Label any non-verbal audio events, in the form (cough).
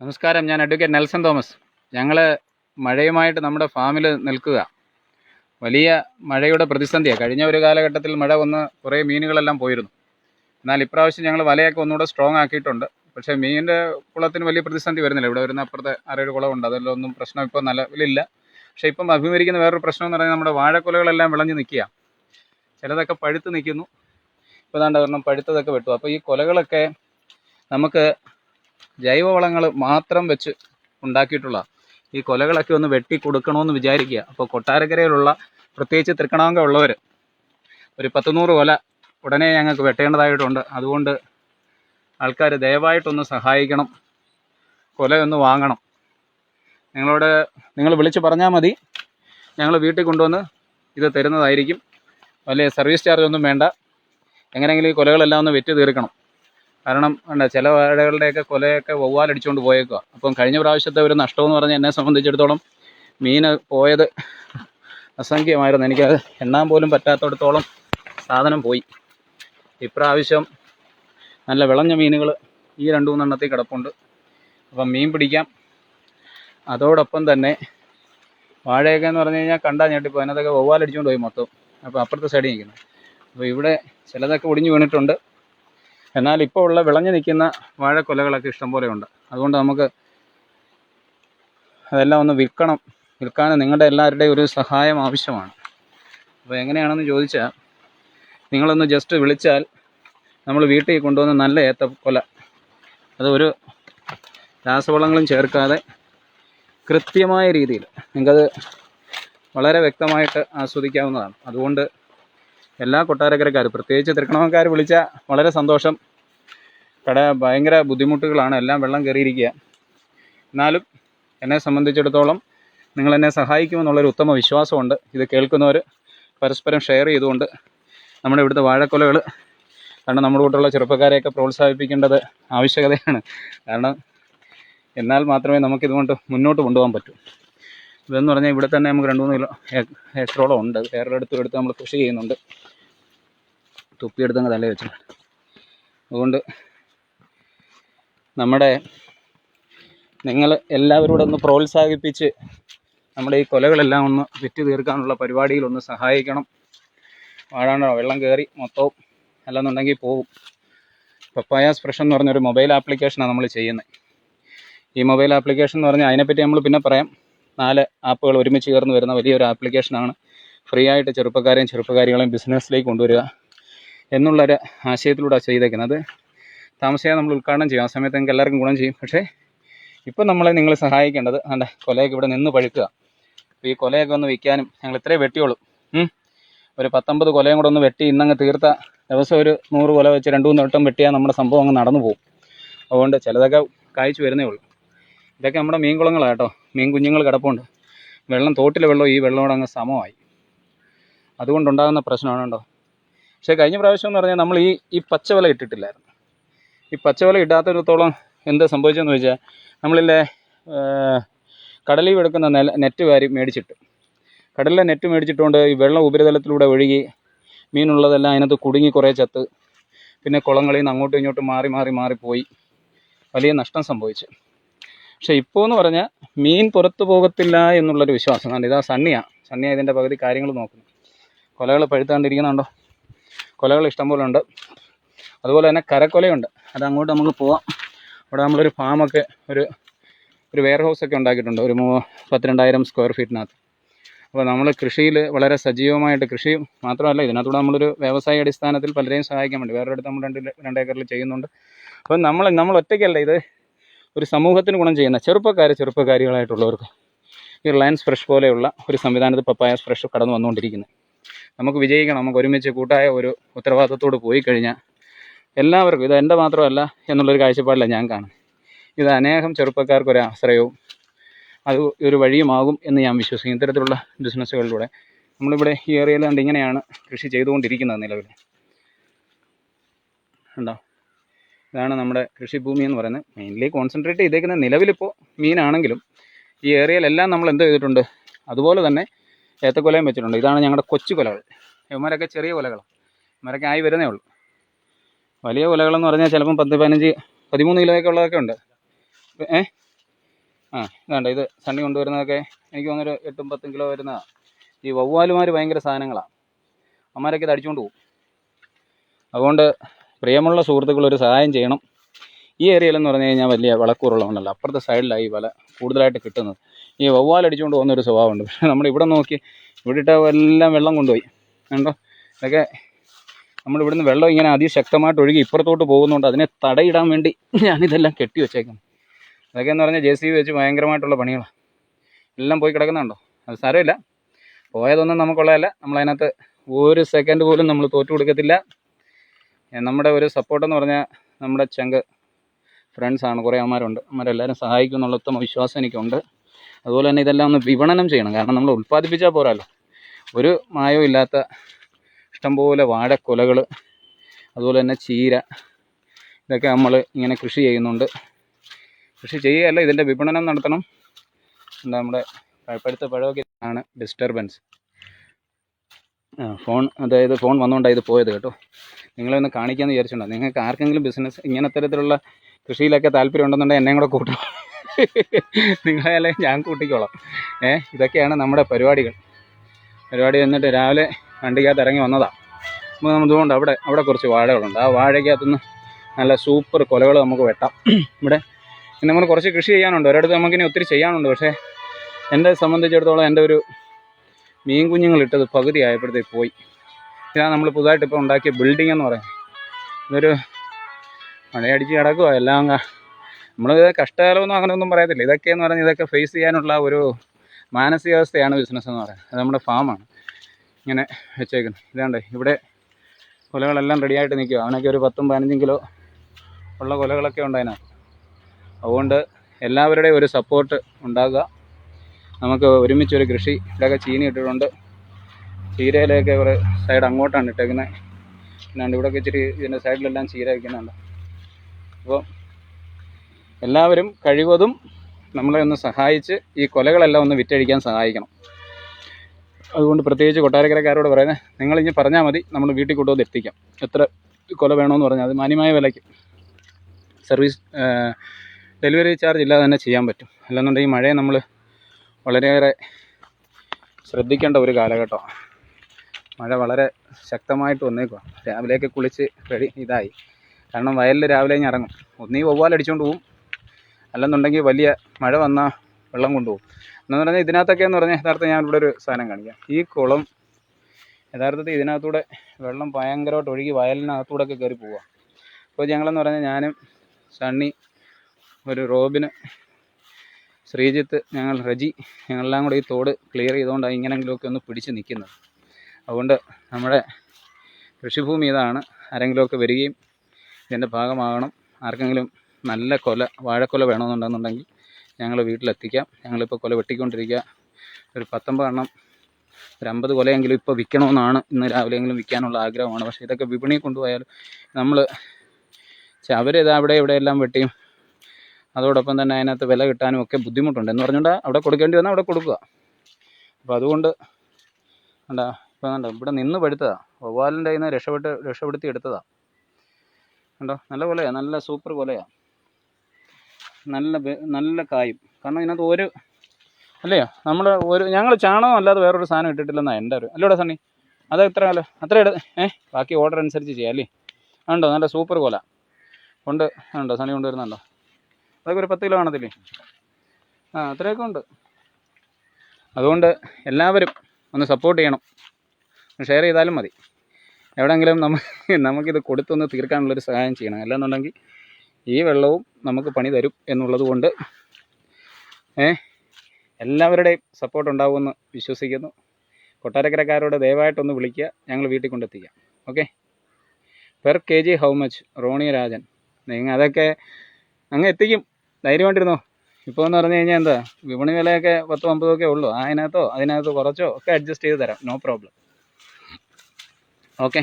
നമസ്കാരം ഞാൻ advocate Nelson Thomas. ഞങ്ങൾ മഴയുമായിട്ട് നമ്മുടെ ഫാമിൽ നിൽക്കുക. വലിയ മഴയുടെ പ്രതിസന്ധിയാണ് കഴിഞ്ഞ ഒരു കാലഘട്ടത്തിൽ മഴ വന്ന് കുറേ മീനുകളെല്ലാം പോയിരുന്നു. എന്നാൽ ഇപ്രാവശ്യം ഞങ്ങൾ വലയൊക്കെ ഒന്നുകൂടെ സ്ട്രോങ് ആക്കിയിട്ടുണ്ട്. പക്ഷേ മീനിന്റെ കുളത്തിന് വലിയ പ്രതിസന്ധി വരുന്നില്ല. ഇവിടെ വരുന്ന അപ്പുറത്തെ ആരൊരു കുളമുണ്ട്? അതിലൊന്നും പ്രശ്നം ഇപ്പോൾ നിലവിലില്ല. പക്ഷേ ഇപ്പം അഭിമുഖീകരിക്കുന്ന വേറൊരു പ്രശ്നം എന്ന് പറഞ്ഞാൽ നമ്മുടെ വാഴക്കുലകളെല്ലാം വിളഞ്ഞ് നിൽക്കുക ചിലതൊക്കെ പഴുത്ത് നിൽക്കുന്നു. ഇപ്പോൾ ദാണ്ട് കാരണം പഴുത്തതൊക്കെ വെട്ടു. അപ്പോൾ ഈ കൊലകളൊക്കെ നമുക്ക് ജൈവവളങ്ങൾ മാത്രം വെച്ച് ഉണ്ടാക്കിയിട്ടുള്ള ഈ കൊലകളൊക്കെ ഒന്ന് വെട്ടി കൊടുക്കണമെന്ന് വിചാരിക്കുക. അപ്പോൾ കൊട്ടാരക്കരയിലുള്ള പ്രത്യേകിച്ച് തൃക്കണാങ്ക ഉള്ളവർ ഒരു പത്തുനൂറ് കൊല ഉടനെ ഞങ്ങൾക്ക് വെട്ടേണ്ടതായിട്ടുണ്ട്. അതുകൊണ്ട് ആൾക്കാർ ദയവായിട്ടൊന്ന് സഹായിക്കണം. കൊലയൊന്ന് വാങ്ങണം. നിങ്ങളോട് നിങ്ങൾ വിളിച്ച് പറഞ്ഞാൽ മതി. ഞങ്ങൾ വീട്ടിൽ കൊണ്ടുവന്ന് ഇത് തരുന്നതായിരിക്കും. വലിയ സർവീസ് ചാർജ് ഒന്നും വേണ്ട. എങ്ങനെയെങ്കിലും ഈ കൊലകളെല്ലാം ഒന്ന് വെറ്റ് തീർക്കണം. കാരണം എന്താ ചില വാഴകളുടെയൊക്കെ കൊലയൊക്കെ വവ്വാലടിച്ചുകൊണ്ട് പോയേക്കുക അപ്പം കഴിഞ്ഞ പ്രാവശ്യത്തെ ഒരു നഷ്ടമെന്ന് പറഞ്ഞാൽ എന്നെ സംബന്ധിച്ചിടത്തോളം മീൻ പോയത് അസംഖ്യമായിരുന്നു. എനിക്കത് എണ്ണാൻ പോലും പറ്റാത്തടത്തോളം സാധനം പോയി. ഇപ്രാവശ്യം നല്ല വിളഞ്ഞ മീനുകൾ ഈ രണ്ട് മൂന്നെണ്ണത്തിൽ കിടപ്പുണ്ട്. അപ്പം മീൻ പിടിക്കാം. അതോടൊപ്പം തന്നെ വാഴയൊക്കെ എന്ന് പറഞ്ഞു കഴിഞ്ഞാൽ കണ്ടാൽ ഞെട്ടിപ്പോൾ അതിനകത്തൊക്കെ വവ്വാലടിച്ചുകൊണ്ട് പോയി മൊത്തം. അപ്പോൾ അപ്പുറത്തെ സൈഡിൽ നിൽക്കുന്നത് അപ്പോൾ ഇവിടെ ചിലതൊക്കെ ഒടിഞ്ഞു വീണിട്ടുണ്ട്. എന്നാൽ ഇപ്പോൾ ഉള്ള വിളഞ്ഞു നിൽക്കുന്ന വാഴക്കൊലകളൊക്കെ ഇഷ്ടംപോലെ ഉണ്ട്. അതുകൊണ്ട് നമുക്ക് അതെല്ലാം ഒന്ന് വിൽക്കണം. വിൽക്കാൻ നിങ്ങളുടെ എല്ലാവരുടെയും ഒരു സഹായം ആവശ്യമാണ്. അപ്പോൾ എങ്ങനെയാണെന്ന് ചോദിച്ചാൽ നിങ്ങളൊന്ന് ജസ്റ്റ് വിളിച്ചാൽ നമ്മൾ വീട്ടിൽ കൊണ്ടുവന്ന നല്ല ഏത്തക്കൊല. അത് ഒരു രാസവളങ്ങളും ചേർക്കാതെ കൃത്യമായ രീതിയിൽ. നിങ്ങൾക്കത് വളരെ വ്യക്തമായിട്ട് ആസ്വദിക്കാവുന്നതാണ്. അതുകൊണ്ട് എല്ലാ കൊട്ടാരക്കരക്കാരും പ്രത്യേകിച്ച് തൃക്കണമക്കാർ വിളിച്ച വളരെ സന്തോഷം. കട ഭയങ്കര ബുദ്ധിമുട്ടുകളാണ്. എല്ലാം വെള്ളം കയറിയിരിക്കുക. എന്നാലും എന്നെ സംബന്ധിച്ചിടത്തോളം നിങ്ങൾ എന്നെ സഹായിക്കുമെന്നുള്ളൊരു ഉത്തമ വിശ്വാസമുണ്ട്. ഇത് കേൾക്കുന്നവർ പരസ്പരം ഷെയർ ചെയ്തുകൊണ്ട് നമ്മുടെ ഇവിടുത്തെ വാഴക്കൊലകൾ കാരണം നമ്മുടെ കൂട്ടുള്ള ചെറുപ്പക്കാരെയൊക്കെ പ്രോത്സാഹിപ്പിക്കേണ്ടത് ആവശ്യകതയാണ്. കാരണം എന്നാൽ മാത്രമേ നമുക്കിതുകൊണ്ട് മുന്നോട്ട് കൊണ്ടുപോകാൻ പറ്റൂ. ഇതെന്ന് പറഞ്ഞാൽ ഇവിടെ തന്നെ നമുക്ക് രണ്ട് മൂന്ന് കിലോ ഏക്കറോളം ഉണ്ട്. അടുത്തും എടുത്ത് നമ്മൾ കൃഷി ചെയ്യുന്നുണ്ട്. തുപ്പിയെടുത്തങ്ങ് തല വെച്ചു. അതുകൊണ്ട് നമ്മുടെ നിങ്ങൾ എല്ലാവരും കൂടെ ഒന്ന് പ്രോത്സാഹിപ്പിച്ച് നമ്മുടെ ഈ കൊലകളെല്ലാം ഒന്ന് വിറ്റ് തീർക്കാനുള്ള പരിപാടിയിൽ ഒന്ന് സഹായിക്കണം. വാഴാണ്ടോ വെള്ളം കയറി മൊത്തവും അല്ലെന്നുണ്ടെങ്കിൽ പോകും പപ്പായാസ് ഫ്രഷ് എന്ന് പറഞ്ഞൊരു മൊബൈൽ ആപ്ലിക്കേഷനാണ് നമ്മൾ ചെയ്യുന്നത്. ഈ മൊബൈൽ ആപ്ലിക്കേഷൻ എന്ന് പറഞ്ഞാൽ അതിനെപ്പറ്റി നമ്മൾ പിന്നെ പറയാം. നാല് ആപ്പുകൾ ഒരുമിച്ച് ചേർന്ന് വരുന്ന വലിയൊരു ആപ്ലിക്കേഷനാണ്. ഫ്രീ ആയിട്ട് ചെറുപ്പക്കാരെയും ചെറുപ്പക്കാരികളെയും ബിസിനസ്സിലേക്ക് കൊണ്ടുവരിക. എന്നുള്ളൊരു ആശയത്തിലൂടെ ചെയ്തേക്കുന്നത്. താമസിയാതെ നമ്മൾ ഉദ്ഘാടനം ചെയ്യും. ആ സമയത്ത് നിങ്ങൾക്ക് എല്ലാവർക്കും ഗുണം ചെയ്യും. പക്ഷേ ഇപ്പം നമ്മളെ നിങ്ങൾ സഹായിക്കേണ്ടത് അതെ കൊലയൊക്കെ ഇവിടെ നിന്ന് പഴുക്കുക. അപ്പോൾ ഈ കൊലയൊക്കെ ഒന്ന് വിൽക്കാനും ഞങ്ങൾ ഇത്രേ വെട്ടിയുള്ളൂ. ഒരു പത്തൊമ്പത് കൊലയും കൂടെ ഒന്ന് വെട്ടി ഇന്നങ്ങ് തീർത്ത ദിവസം ഒരു നൂറ് കൊല വെച്ച് രണ്ട് മൂന്ന് വട്ടം വെട്ടിയാൽ നമ്മുടെ സംഭവം അങ്ങ് നടന്നു പോകും. അതുകൊണ്ട് ചിലതൊക്കെ കായ്ച്ചു വരുന്നേ ഉള്ളൂ. ഇതൊക്കെ നമ്മുടെ മീൻ കുളങ്ങളാണ് കേട്ടോ. മീൻ കുഞ്ഞുങ്ങൾ കിടപ്പുണ്ട്. വെള്ളം തോട്ടിലെ വെള്ളം ഈ വെള്ളമോട് അങ്ങ് സമമായി. അതുകൊണ്ടുണ്ടാകുന്ന പ്രശ്നമാണ് കേട്ടോ. പക്ഷേ കഴിഞ്ഞ പ്രാവശ്യം എന്ന് പറഞ്ഞാൽ നമ്മൾ ഈ ഈ പച്ചവല ഇട്ടിട്ടില്ലായിരുന്നു. ഈ പച്ചവല ഇടാത്തിടത്തോളം എന്താ സംഭവിച്ചതെന്ന് വെച്ചാൽ നമ്മളില്ലേ കടലിൽ എടുക്കുന്ന നെല നെറ്റ് വാരി മേടിച്ചിട്ട്. കടലിലെ നെറ്റ് മേടിച്ചിട്ടുകൊണ്ട് ഈ വെള്ളം ഉപരിതലത്തിലൂടെ ഒഴുകി മീനുള്ളതെല്ലാം അതിനകത്ത് കുടുങ്ങി കുറേ ചത്ത്. പിന്നെ കുളങ്ങളിൽ നിന്ന് അങ്ങോട്ടും ഇങ്ങോട്ടും മാറി മാറി മാറിപ്പോയി വലിയ നഷ്ടം സംഭവിച്ചു. പക്ഷേ ഇപ്പോൾ എന്ന് പറഞ്ഞാൽ മീൻ പുറത്തു പോകത്തില്ല എന്നുള്ളൊരു വിശ്വാസം. കാരണം ഇതാ സണ്ണിയാണ് സണ്ണിയ ഇതിന്റെ പകുതി കാര്യങ്ങൾ നോക്കുന്നു കൊലകൾ പഴുത്താണ്ടിരിക്കുന്നുണ്ടോ? കൊലകൾ ഇഷ്ടംപോലെ ഉണ്ട്. അതുപോലെ തന്നെ കരക്കൊലയുണ്ട്. അത് അങ്ങോട്ട് നമുക്ക് പോവാം. അവിടെ നമ്മളൊരു ഫാമൊക്കെ ഒരു ഒരു വെയർ ഹൗസൊക്കെ ഉണ്ടാക്കിയിട്ടുണ്ട്. ഒരു മൂ പത്തിരണ്ടായിരം സ്ക്വയർ ഫീറ്റിനകത്ത്. അപ്പോൾ നമ്മൾ കൃഷിയിൽ വളരെ സജീവമായിട്ട് കൃഷി മാത്രമല്ല ഇതിനകത്തൂടെ നമ്മളൊരു വ്യവസായ അടിസ്ഥാനത്തിൽ പലരെയും സഹായിക്കാൻ വേണ്ടി വേറെ അടുത്ത് നമ്മൾ രണ്ട് രണ്ട് ഏക്കറിൽ ചെയ്യുന്നുണ്ട്. അപ്പം നമ്മൾ നമ്മൾ ഒറ്റയ്ക്കല്ല ഇത് ഒരു സമൂഹത്തിന് ഗുണം ചെയ്യുന്ന ചെറുപ്പക്കാർ ചെറുപ്പക്കാരികളായിട്ടുള്ളവർക്ക് ഈ റിലയൻസ് ഫ്രഷ് പോലെയുള്ള ഒരു സംവിധാനത്തിൽ പപ്പായ ഫ്രഷ് കടന്നു വന്നുകൊണ്ടിരിക്കുന്നത് നമുക്ക് വിജയിക്കണം നമുക്ക് ഒരുമിച്ച് കൂട്ടായ ഒരു ഉത്തരവാദിത്തത്തോട് പോയി കഴിഞ്ഞാൽ എല്ലാവർക്കും ഇത് എന്റെ മാത്രമല്ല എന്നുള്ളൊരു കാഴ്ചപ്പാടില്ല ഞാൻ കാണും ഇത് അനേകം ചെറുപ്പക്കാർക്ക് ഒരു ആശ്രയവും അത് ഒരു വഴിയുമാകും എന്ന് ഞാൻ വിശ്വസിക്കുന്നു. ഇത്തരത്തിലുള്ള ബിസിനസ്സുകളിലൂടെ നമ്മളിവിടെ ഈ ഏരിയയിൽ കണ്ട് ഇങ്ങനെയാണ് കൃഷി ചെയ്തുകൊണ്ടിരിക്കുന്നത് നിലവിൽ. ഉണ്ടോ ഇതാണ് നമ്മുടെ കൃഷിഭൂമി എന്ന് പറയുന്നത്. മെയിൻലി കോൺസെൻട്രേറ്റ് ചെയ്തേക്കുന്ന നിലവിലിപ്പോൾ മീനാണെങ്കിലും ഈ ഏരിയയിലെല്ലാം നമ്മൾ എന്ത് ചെയ്തിട്ടുണ്ട്? അതുപോലെ തന്നെ ഏത്തക്കൊലയും വെച്ചിട്ടുണ്ട്. ഇതാണ് ഞങ്ങളുടെ കൊച്ചു കൊലകൾ. ഇവന്മാരൊക്കെ ചെറിയ കൊലകളാണ് ഇവന്മാരൊക്കെ ആയി വരുന്നേ ഉള്ളൂ. വലിയ കൊലകളെന്ന് പറഞ്ഞാൽ ചിലപ്പം പത്ത് പതിനഞ്ച് പതിമൂന്ന് കിലോയൊക്കെ ഉള്ളതൊക്കെ ഉണ്ട്. ഏ? ആ ഇതാണ്ട് ഇത് സണ്ണി കൊണ്ടുവരുന്നതൊക്കെ എനിക്ക് തോന്നുന്നൊരു എട്ടും പത്തും കിലോ വരുന്ന ഈ വവ്വാലുമാർ ഭയങ്കര സാധനങ്ങളാണ് അമ്മമാരൊക്കെ ഇത് അടിച്ചുകൊണ്ട് പോകും. അതുകൊണ്ട് പ്രിയമുള്ള സുഹൃത്തുക്കൾ ഒരു സഹായം ചെയ്യണം. ഈ ഏരിയയിലെന്ന് പറഞ്ഞു കഴിഞ്ഞാൽ വലിയ വളക്കൂറുള്ളതുകൊണ്ടല്ല അപ്പുറത്തെ സൈഡിലായി വല കൂടുതലായിട്ട് കിട്ടുന്നത്. ഈ വവ്വാൽ അടിച്ചുകൊണ്ട് പോകുന്ന ഒരു സ്വഭാവമുണ്ട്. പക്ഷേ (laughs) നമ്മൾ ഇവിടെ നോക്കി ഇവിടെ ഇട്ട എല്ലാം വെള്ളം കൊണ്ടുപോയി. കണ്ടോ? ഇതൊക്കെ നമ്മൾ ഇവിടുന്ന് വെള്ളം ഇങ്ങനെ അതിശക്തമായിട്ട് ഒഴുകി ഇപ്പുറത്തോട്ട് പോകുന്നതുകൊണ്ട് അതിനെ തടയിടാൻ വേണ്ടി (laughs) ഞാനിതെല്ലാം കെട്ടി വെച്ചേക്കുന്നു. അതൊക്കെ എന്ന് പറഞ്ഞാൽ ജെ സി വെച്ച് ഭയങ്കരമായിട്ടുള്ള പണികളാണ് എല്ലാം പോയി കിടക്കുന്നുണ്ടോ? അത് സാരമില്ല. പോയതൊന്നും നമുക്കുള്ളതല്ല. നമ്മളതിനകത്ത് ഒരു സെക്കൻഡ് പോലും നമ്മൾ തോറ്റു കൊടുക്കത്തില്ല. നമ്മുടെ ഒരു സപ്പോർട്ടെന്ന് പറഞ്ഞാൽ നമ്മുടെ ചങ്ക് ഫ്രണ്ട്സാണ് കുറേ അമ്മമാരുണ്ട് അമ്മമാരെല്ലാവരും സഹായിക്കും എന്നുള്ള ഉത്തമ വിശ്വാസം എനിക്കുണ്ട്. അതുപോലെ തന്നെ ഇതെല്ലാം ഒന്ന് വിപണനം ചെയ്യണം. കാരണം നമ്മൾ ഉൽപ്പാദിപ്പിച്ചാൽ പോരാല്ലോ ഒരു മായവും ഇല്ലാത്ത ഇഷ്ടംപോലെ വാഴക്കൊലകൾ അതുപോലെ തന്നെ ചീര ഇതൊക്കെ നമ്മൾ ഇങ്ങനെ കൃഷി ചെയ്യുന്നുണ്ട്. കൃഷി ചെയ്യുകയല്ല ഇതിന്റെ വിപണനം നടത്തണം. എന്താ നമ്മുടെ പഴുത്ത പഴമൊക്കെ ആണ് ഡിസ്റ്റർബൻസ് ഫോൺ അതായത് ഫോൺ വന്നുകൊണ്ടാണ് ഇത് പോയത് കേട്ടോ. നിങ്ങളെ ഒന്ന് കാണിക്കാമെന്ന് വിചാരിച്ചിട്ടുണ്ടോ? നിങ്ങൾക്ക് ആർക്കെങ്കിലും ബിസിനസ് ഇങ്ങനെ തരത്തിലുള്ള കൃഷിയിലൊക്കെ താല്പര്യം ഉണ്ടെന്നുണ്ടെങ്കിൽ എന്നെയും കൂടെ കൂട്ടും. നിങ്ങളെ ഞാൻ കൂട്ടിക്കോളാം. ഏ ഇതൊക്കെയാണ് നമ്മുടെ പരിപാടികൾ. പരിപാടി എന്നിട്ട് രാവിലെ വണ്ടിക്കകത്ത് ഇറങ്ങി വന്നതാണ് അപ്പോൾ നമ്മൾ ഇതുകൊണ്ട് അവിടെ അവിടെ കുറച്ച് വാഴകളുണ്ട്. ആ വാഴയ്ക്കകത്തുനിന്ന് നല്ല സൂപ്പർ കൊലകൾ നമുക്ക് വെട്ടാം. ഇവിടെ നമ്മൾ കുറച്ച് കൃഷി ചെയ്യാനുണ്ട്. ഒരിടത്ത് നമുക്കിനി ഒത്തിരി ചെയ്യാനുണ്ട്. പക്ഷേ എന്നെ സംബന്ധിച്ചിടത്തോളം എന്റെ ഒരു മീൻ കുഞ്ഞുങ്ങൾ ഇട്ടത് പകുതി ആയപ്പോഴത്തേക്ക് പോയി. ഇതാണ് നമ്മൾ പുതുതായിട്ട് ഇപ്പോൾ ഉണ്ടാക്കിയ ബിൽഡിംഗ് എന്ന് പറയുന്നത്. ഇതൊരു മഴയടിച്ച് കിടക്കുക എല്ലാം നമ്മൾ കഷ്ടകാലമൊന്നും അങ്ങനെയൊന്നും പറയത്തില്ല. ഇതൊക്കെ എന്ന് പറഞ്ഞാൽ ഇതൊക്കെ ഫേസ് ചെയ്യാനുള്ള ഒരു മാനസികാവസ്ഥയാണ് ബിസിനസ് എന്ന് പറയുന്നത്. അത് നമ്മുടെ ഫാമാണ് ഇങ്ങനെ വെച്ചേക്കുന്നത് ഇതാണ്ട് ഇവിടെ കൊലകളെല്ലാം റെഡിയായിട്ട് നിൽക്കുക അവനൊക്കെ ഒരു പത്തും പതിനഞ്ചും കിലോ ഉള്ള കൊലകളൊക്കെ ഉണ്ട് അതുകൊണ്ട് എല്ലാവരുടെയും ഒരു സപ്പോർട്ട് ഉണ്ടാകുക. നമുക്ക് ഒരുമിച്ചൊരു കൃഷി ഇവിടെയൊക്കെ ചീനി ഇട്ടിട്ടുണ്ട്. ചീരയിലൊക്കെ ഒരു സൈഡ് അങ്ങോട്ടാണ് ഇട്ടേക്കുന്നത് പിന്നെ ഇവിടെയൊക്കെ ഇച്ചിരി ഇതിന്റെ സൈഡിലെല്ലാം ചീര വയ്ക്കുന്നുണ്ട് അപ്പോൾ എല്ലാവരും കഴിവതും നമ്മളെ ഒന്ന് സഹായിച്ച് ഈ കൊലകളെല്ലാം ഒന്ന് വിറ്റഴിക്കാൻ സഹായിക്കണം. അതുകൊണ്ട് പ്രത്യേകിച്ച് കൊട്ടാരക്കരക്കാരോട് പറയുന്നത് നിങ്ങൾ ഇനി പറഞ്ഞാൽ മതി നമ്മൾ വീട്ടിൽ കൊണ്ടുവന്ന് എത്തിക്കാം. എത്ര കൊല വേണമെന്ന് പറഞ്ഞാൽ അത് മാന്യമായ വിലയ്ക്ക് സർവീസ് ഡെലിവറി ചാർജ് ഇല്ലാതെ തന്നെ ചെയ്യാൻ പറ്റും. അല്ലെന്നുണ്ടെങ്കിൽ മഴയെ നമ്മൾ വളരെയേറെ ശ്രദ്ധിക്കേണ്ട ഒരു കാലഘട്ടമാണ് മഴ വളരെ ശക്തമായിട്ട് വന്നേക്കുക രാവിലെയൊക്കെ കുളിച്ച് റെഡി ഇതായി. കാരണം വയലിൽ രാവിലെ ഞാൻ ഇറങ്ങും. ഒന്നീ വവ്വാലടിച്ചുകൊണ്ട് പോവും. അല്ലെന്നുണ്ടെങ്കിൽ വലിയ മഴ വന്നാൽ വെള്ളം കൊണ്ടുപോകും. എന്ന് പറഞ്ഞാൽ ഇതിനകത്തൊക്കെ എന്ന് പറഞ്ഞാൽ യഥാർത്ഥം ഞാൻ ഇവിടെ ഒരു സാധനം കാണിക്കാം. ഈ കുളം യഥാർത്ഥത്തിൽ ഇതിനകത്തൂടെ വെള്ളം ഭയങ്കരമായിട്ട് ഒഴുകി വയലിനകത്തൂടെ ഒക്കെ കയറി പോവുക അപ്പോൾ ഞങ്ങളെന്ന് പറഞ്ഞാൽ ഞാനും സണ്ണി ഒരു റോബിന് ശ്രീജിത്ത് ഞങ്ങൾ റജി ഞങ്ങളെല്ലാം കൂടെ ഈ തോട് ക്ലിയർ ചെയ്തുകൊണ്ടാണ് ഇങ്ങനെങ്കിലുമൊക്കെ ഒന്ന് പിടിച്ച് നിൽക്കുന്നത് അതുകൊണ്ട് നമ്മുടെ കൃഷിഭൂമി ഇതാണ്. ആരെങ്കിലുമൊക്കെ വരികയും ഇതിന്റെ ഭാഗമാകണം. ആർക്കെങ്കിലും നല്ല കൊല വാഴക്കൊല വേണമെന്നുണ്ടെന്നുണ്ടെങ്കിൽ ഞങ്ങൾ വീട്ടിലെത്തിക്കാം. ഞങ്ങളിപ്പോൾ കൊല വെട്ടിക്കൊണ്ടിരിക്കുക. ഒരു പത്തൊമ്പത് എണ്ണം ഒരു അമ്പത് കൊലയെങ്കിലും ഇപ്പോൾ വിൽക്കണമെന്നാണ് ഇന്ന് രാവിലെയെങ്കിലും വിൽക്കാനുള്ള ആഗ്രഹമാണ്. പക്ഷേ ഇതൊക്കെ വിപണിയിൽ കൊണ്ടുപോയാൽ നമ്മൾ അവരിത് അവിടെ ഇവിടെയെല്ലാം വെട്ടിയും അതോടൊപ്പം തന്നെ അതിനകത്ത് വില കിട്ടാനും ഒക്കെ ബുദ്ധിമുട്ടുണ്ട്. എന്ന് പറഞ്ഞുകൊണ്ട് അവിടെ കൊടുക്കേണ്ടി വന്നാൽ അവിടെ കൊടുക്കുക. അപ്പോൾ അതുകൊണ്ട് എന്താ ഇപ്പം കണ്ടോ ഇവിടെ നിന്ന് പെടുത്തതാണ് വവ്വാലിന്റെ കയ്യിൽ നിന്ന് രക്ഷപ്പെട്ട് രക്ഷപ്പെടുത്തി എടുത്തതാണ് കണ്ടോ? നല്ല കൊലയാണ് നല്ല സൂപ്പർ കൊലയാണ് നല്ല നല്ല കായും. കാരണം ഇതിനകത്ത് ഒരു അല്ലേ? നമ്മൾ ഒരു ഞങ്ങൾ ചാണകം അല്ലാതെ വേറൊരു സാധനം ഇട്ടിട്ടില്ലെന്നാണ് എന്റെ ഒരു അല്ലോടാ സണ്ണി? അത് എത്ര അല്ലോ അത്ര ഇട ഏഹ് ബാക്കി ഓർഡർ അനുസരിച്ച് ചെയ്യാം അല്ലേ? ഉണ്ടോ നല്ല സൂപ്പർ കോല. ഉണ്ട് ഉണ്ടോ സണ്ണി കൊണ്ടുവരുന്നുണ്ടോ? അതൊക്കെ ഒരു പത്ത് കിലോ കാണത്തില്ലേ ആ അത്രയൊക്കെ ഉണ്ട്. അതുകൊണ്ട് എല്ലാവരും ഒന്ന് സപ്പോർട്ട് ചെയ്യണം. ഷെയർ ചെയ്താലും മതി. എവിടെയെങ്കിലും നമുക്ക് (laughs) നമുക്കിത് കൊടുത്തൊന്ന് തീർക്കാനുള്ളൊരു സഹായം ചെയ്യണം. അല്ലെന്നുണ്ടെങ്കിൽ ഈ വെള്ളവും നമുക്ക് പണി തരും എന്നുള്ളത് കൊണ്ട് എല്ലാവരുടെയും സപ്പോർട്ട് ഉണ്ടാവുമെന്ന് വിശ്വസിക്കുന്നു. കൊട്ടാരക്കരക്കാരോട് ദയവായിട്ടൊന്ന് വിളിക്കുക. ഞങ്ങൾ വീട്ടിൽ കൊണ്ടെത്തിക്കാം. Okay? Per K G how much Roni Rajan. നിങ്ങൾ അതൊക്കെ അങ്ങ് എത്തിക്കും. ധൈര്യമായിട്ടിരുന്നോ ഇപ്പോൾ എന്ന് പറഞ്ഞു കഴിഞ്ഞാൽ എന്താ? വിപണി വിലയൊക്കെ പത്തോ അമ്പതൊക്കെ ഉള്ളൂ. അതിനകത്തോ അതിനകത്ത് കുറച്ചോ ഒക്കെ അഡ്ജസ്റ്റ് ചെയ്ത് തരാം. No problem okay?